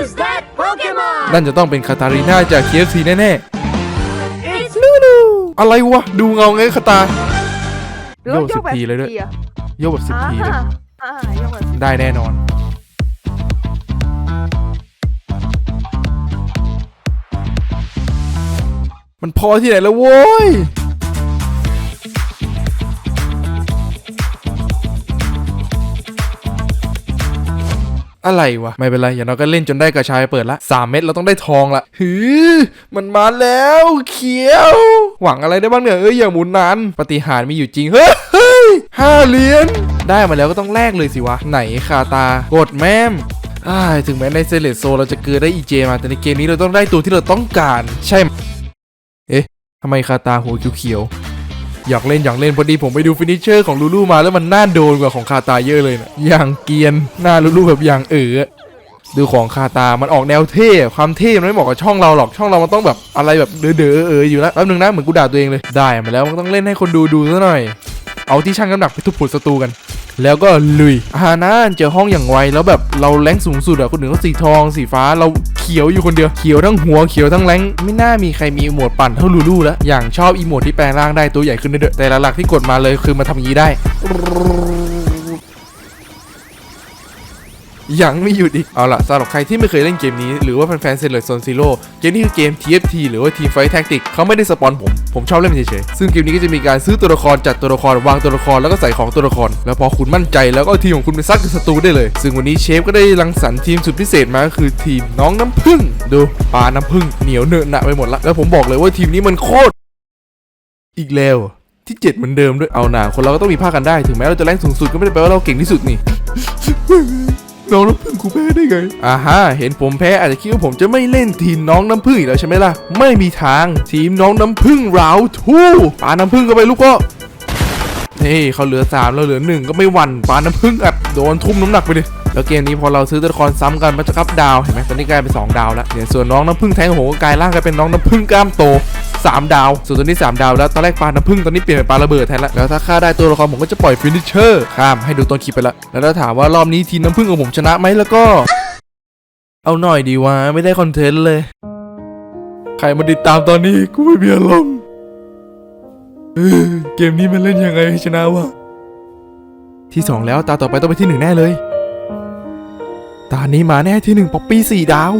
Who's that Pokemon? นั่นจะต้องเป็นคาตาลีน่าจาก KFC แน่ It's ๆอะไรวะ ดูเงาไงคาตาหรือว่าโยกโยกแบบ10ทีเลยด้วยอะโยกแบบสิบทีเลยอ่าอ่าโยกแบบสิบได้แน่นอน มันพอที่ไหนแล้วโว้ย อะไรวะ ไม่เป็นไร อย่างน้อยก็เล่นจนได้กระชายเปิดละสามเม็ดเราต้องได้ทองละหือมันมาแล้วเขียว หวังอะไรได้บ้างเนี่ยเอ้ยอย่าหมุนนานปฏิหารมีอยู่จริงเฮ้ยเฮ้ยห้าเหรียญได้มาแล้วก็ต้องแลกเลยสิวะ ไหนคาตากดแม่มอ้าถึงแม้ในเซเลตโซเราจะเกิดได้อีเจมาแต่ในเกมนี้เราต้องได้ตัวที่เราต้องการ ใช่ไหมเอ๊ะทำไมคาตาหัวเขียวๆ อยากเล่นอยากเล่นพอดีผมไปดูฟินิชเชอร์ของลูลูมาแล้วมันน่าโดนกว่าของคาตาเยอะเลยนะอย่างเกียนหน้าลูลูแบบอย่างเอ๋อดูของคาตา มันออกแนวเท่ ความเท่ มันไม่เหมาะกับช่องเราหรอก ช่องเรา มันต้องแบบอะไรแบบเด๋อเด๋อเอออยู่แล้วแป๊บนึงนะ เหมือนกูด่าตัวเองเลย ได้มาแล้ว มันต้องเล่นให้คนดูดูซะหน่อย เอาที่ช่างน้ำหนักไปทุบผุดศัตรูกัน แล้วก็ลุยอานะเจอห้องอย่างไวแล้วแบบเราแรงสูงสุดอะคนอื่นก็สีทองสีฟ้าเราเขียวอยู่คนเดียวเขียวทั้งหัวเขียวทั้งแรงไม่น่ามีใครมีอีโมดปั่นเท่าลูลูแล้วอย่างชอบอีโมดที่แปลงร่างได้ตัวใหญ่ขึ้นเด้อแต่หลักๆที่กดมาเลยคือมาทำงี้ได้ ยังไม่หยุดอีก เอาล่ะสำหรับใครที่ไม่เคยเล่นเกมนี้ หรือว่าแฟนๆเซนเลอร์โซนซีโร่เกมนี้คือเกม TFT หรือว่า Team Fight Tactics เขาไม่ได้สปอนผม ผมชอบเล่นมันเฉยๆ ซึ่งเกมนี้ก็จะมีการซื้อตัวละครจัดตัวละครวางตัวละครแล้วก็ใส่ของตัวละคร แล้วพอคุณมั่นใจแล้วก็ทีมของคุณไปซัดกับศัตรูได้เลย ซึ่งวันนี้เชฟก็ได้รังสรรค์ทีมสุดพิเศษมาก็คือทีมน้องน้ำผึ้งดูปลาน้ำผึ้งเหนียวเนอะหนะไปหมดละแล้วผมบอกเลยว่าทีมนี้มันโคตรอีกแล้วที่เจ็ดเหมือนเดิมด้วยเอาหนาคนเราก็ต้องมีภาคกันได้ถึงแม้เราจะแรงสูงสุดก็ไม่ได้แปลว่าเราเก่งที่สุดนี่ น้องน้ำพึ่งกูแพ้ได้ไงอ่าฮะเห็นผมแพ้อาจจะคิดว่าผมจะไม่เล่นทีมน้องน้ำพึ่งอีกแล้วใช่ไหมล่ะ ไม่มีทางทีมน้องน้ำพึ่งราวทูปาน้ำพึ่งก็ไปลูกก็เฮ้เขาเหลือสามเราเหลือหนึ่งก็ไม่หวั่นปาน้ำพึ่งอัดโดนทุ่มน้ำหนักไปดิ แล้วเกมนี้พอเราซื้อตัวละครซ้ำกันมันจะอัพดาวเห็นไหมตอนนี้กลายเป็นสองดาวแล้วเดี๋ยวส่วนน้องน้ำพึ่งแทงของผมก็กลายร่างกลายเป็นน้องน้ำพึ่งกล้ามโตสามดาว ส่วนตัวนี้สามดาวแล้วตอนแรกปลาน้ำพึ่งตอนนี้เปลี่ยนเป็นปลาระเบิดแทนละแล้วถ้าฆ่าได้ตัวละครผมก็จะปล่อยฟินิชเชอร์ข้ามให้ดูต้นคลิปไปละแล้วถ้าถามว่ารอบนี้ทีมน้ำพึ่งของผมชนะไหมแล้วก็ เอาหน่อยดีวะไม่ได้คอนเทนต์เลยใครมาติดตามตอนนี้กูไม่มีอารมณ์เออเกมนี้มันเล่นยังไงชนะวะที่สองแล้วตาต่อไปต้องไปที่หนึ่งแน่เลย ตานี้มาแน่ที่หนึ่งป๊อปปี้สี่ดาว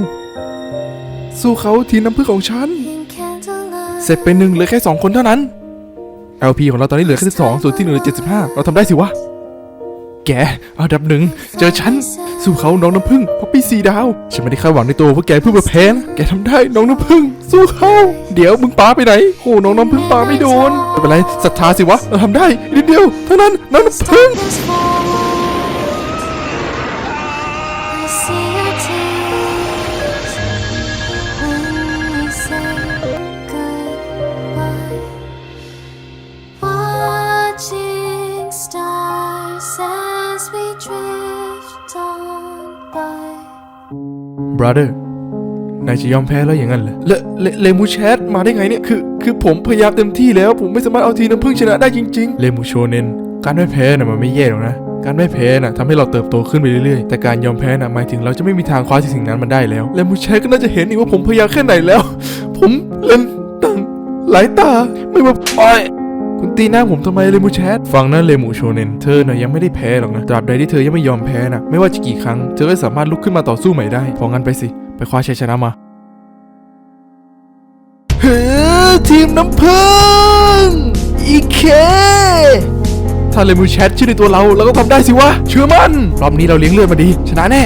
สู้เขาทีน้ำพึ่งของฉัน เสร็จไปหนึ่งเหลือแค่สองคนเท่านั้น LP ของเราตอนนี้เหลือแค่สิบสองส่วนที่หนึ่งเหลือเจ็ดสิบห้าเราทำได้สิวะ แกอันดับหนึ่งเจอฉัน สู้เขาน้องน้ำพึ่งป๊อปปี้สี่ดาว ฉันไม่ได้คาดหวังในตัวว่าแกเพื่อมาแพ้นะแกทำได้น้องน้ำพึ่ง สู้เขาเดี๋ยวมึงปาไปไหนโอ้น้องน้ำพึ่งปาไม่โดนไม่เป็นไรศรัทธาสิวะเราทำได้นิดเดียวเท่านั้นน้องน้ำพึ่ง brother นายจะยอมแพ้แล้วอย่างนั้นเหรอเลเลเลมูแชทมาได้ไงเนี่ย คือ คือผมพยายามเต็มที่แล้ว ผมไม่สามารถเอาทีน้ำพึ่งชนะได้จริงๆ เลมูโชเนน การไม่แพ้น่ะมันไม่แย่หรอกนะ การไม่แพ้น่ะทำให้เราเติบโตขึ้นไปเรื่อยๆ แต่การยอมแพ้น่ะหมายถึงเราจะไม่มีทางคว้าสิ่งนั้นมันได้แล้ว เลมูแชทก็น่าจะเห็นอีกว่าผมพยายามแค่ไหนแล้ว ผมเล่นตั้งหลายตาไม่มาปล่อย คุณตีหน้าผมทำไมเลมูแชทฟังนะเลมูโชเนนเธอน่ะยังไม่ได้แพ้หรอกนะตราบใดที่เธอยังไม่ยอมแพ้น่ะไม่ว่าจะกี่ครั้งเธอก็สามารถลุกขึ้นมาต่อสู้ใหม่ได้พองั้นไปสิ ไปคว้าชัยชนะมาเฮ้ทีมน้ำพึ่งอีเคถ้าเลมูแชทชื่อในตัวเราเราก็ทำได้สิวะเชื่อมันรอบนี้เราเลี้ยงเลือดมาดี ชนะแน่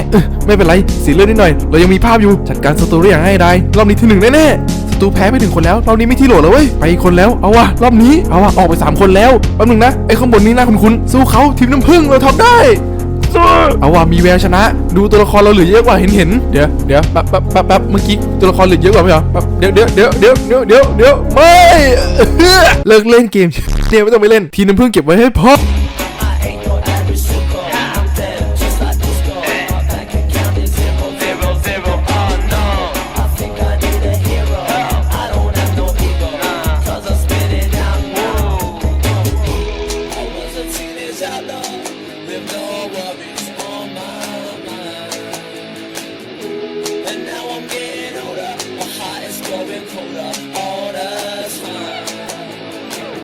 ไม่เป็นไรเสียเลือดนิดหน่อย เรายังมีภาพอยู่จัดการศัตรูได้อย่างง่ายดายรอบนี้ที่หนึ่งแน่ๆ ศัตรูแพ้ไปถึงคนแล้วรอบนี้ไม่ที่โหลดแล้วเว้ยไปอีกคนแล้วเอาวะรอบนี้เอาวะออกไปสามคนแล้วแป๊บนึงนะไอ้ข้างบนนี้น่าคุ้นๆสู้เขาทีมน้ำพึ่งเราทำได้เอาว่ามีแววชนะ ดูตัวละครเราเหลือเยอะกว่าเห็นเห็นเดี๋ยวเดี๋ยวแป๊บแป๊บแป๊บแป๊บเมื่อกี้ตัวละครเหลือเยอะกว่าไหมเหรอแป๊บเดี๋ยวเดี๋ยวเดี๋ยวเดี๋ยวเดี๋ยวเดี๋ยวเดี๋ยวไม่เลิกเล่นเกมเนี่ยไม่ต้องไปเล่นทีน้ำพึ่งเก็บไว้ให้พ่อ